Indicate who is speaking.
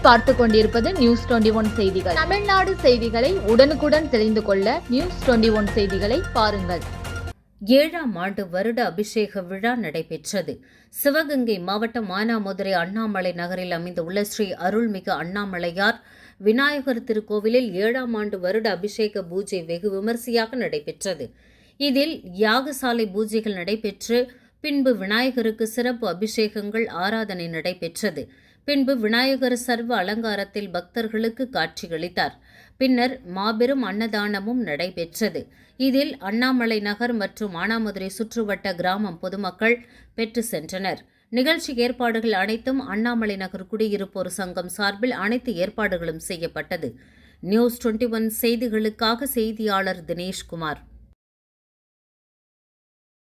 Speaker 1: பார்த்து கொண்டிருப்பது news twenty one செய்திகள். தமிழ்நாடு செய்திகளை உடனுக்குடன் தெரிந்து கொள்ள நியூஸ் டுவெண்டி ஒன் செய்திகளை பாருங்கள்.
Speaker 2: ஏழாம் ஆண்டு வருட அபிஷேக விழா நடைபெற்றது. சிவகங்கை மாவட்டம் மானாமதுரை அண்ணாமலை நகரில் அமைந்துள்ள ஸ்ரீ அருள்மிகு அண்ணாமலையார் விநாயகர் திருக்கோவிலில் ஏழாம் ஆண்டு வருட அபிஷேக பூஜை வெகு விமரிசையாக நடைபெற்றது. இதில் யாகசாலை பூஜைகள் நடைபெற்று பின்பு விநாயகருக்கு சிறப்பு அபிஷேகங்கள் ஆராதனை நடைபெற்றது. பின்பு விநாயகர் சர்வ அலங்காரத்தில் பக்தர்களுக்கு காட்சியளித்தார். பின்னர் மாபெரும் அன்னதானமும் நடைபெற்றது. இதில் அண்ணாமலை நகர் மற்றும் மானாமதுரை சுற்றுவட்ட கிராமம் பொதுமக்கள் பெற்று சென்றனர். நிகழ்ச்சி ஏற்பாடுகள் அனைத்தும் அண்ணாமலை நகர் குடியிருப்போர் சங்கம் சார்பில் அனைத்து ஏற்பாடுகளும் செய்யப்பட்டது. நியூஸ் டுவெண்ட்டி ஒன் செய்திகளுக்காக செய்தியாளர் தினேஷ்குமார்.